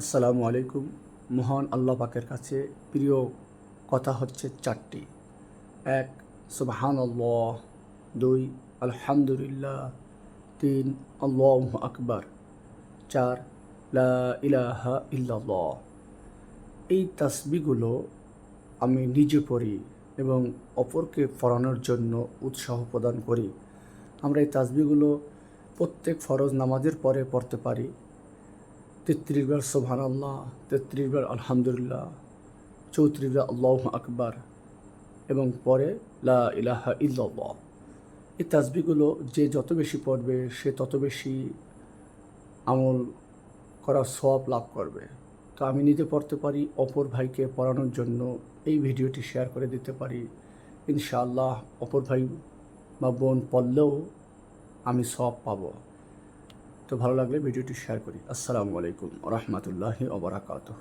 আসসালামু আলাইকুম। মহান আল্লাহ পাকের কাছে প্রিয় কথা হচ্ছে চারটি। এক সুবহান আল্লাহ দুই, আলহামদুলিল্লাহ। তিন, আল্লাহ আকবার। চার, লা ইলাহা এই তাসবিগুলো আমি নিজে পড়ি এবং অপরকে পড়ানোর জন্য উৎসাহ প্রদান করি। আমরা এই তাসবিগুলো প্রত্যেক ফরজ নামাজের পরে পড়তে পারি। তেত্রিশ বার আল্লাহ তেত্রিশ বার আলহামদুলিল্লাহ, চৌত্রিশ বার আল্লাহ আকবার এবং পরে লা ইলাহা ইল্লাল্লাহ। এই তাসবিগুলো যে যত বেশি পড়বে, সে তত বেশি আমল করার সব লাভ করবে। তো আমি নিজে পড়তে পারি, অপর ভাইকে পড়ানোর জন্য এই ভিডিওটি শেয়ার করে দিতে পারি। ইনশাআল্লাহ অপর ভাই বা বোন পড়লেও আমি সব পাবো। তো ভালো লাগলে ভিডিওটি শেয়ার করি। আসসালামু আলাইকুম রহমতুল্লাহি ওবরাকাতুহ